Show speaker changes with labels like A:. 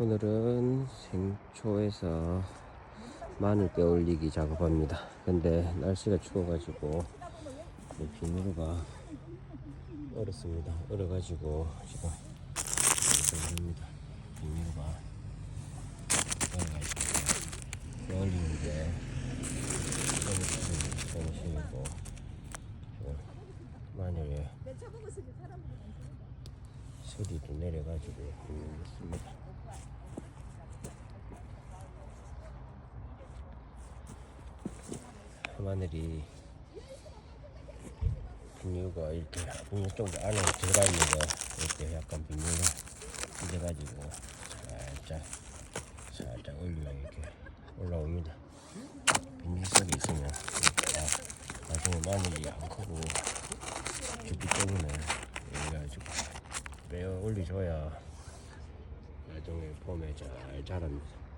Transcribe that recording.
A: 오늘은 생초에서 마늘 떼올리기 작업합니다. 근데 날씨가 추워가지고 이 비닐가 얼었습니다. 얼어가지고 지금 이렇게 비닐가 얼어가지고 너무 시고 너무 시고 지금 마늘에 소리도 내려가지고 있습니다. 마늘이 비닐가 이렇게 비닐 쪽 안에 들어가 있는 거 이렇게 약간 비닐을 찢어가지고 살짝 살짝 올리면 이렇게 올라옵니다. 비닐 속에 있으면 아, 나중에 마늘이 안 크고 죽기 때문에 이래가지고 빼어 올려줘야 나중에 봄에 잘 자랍니다.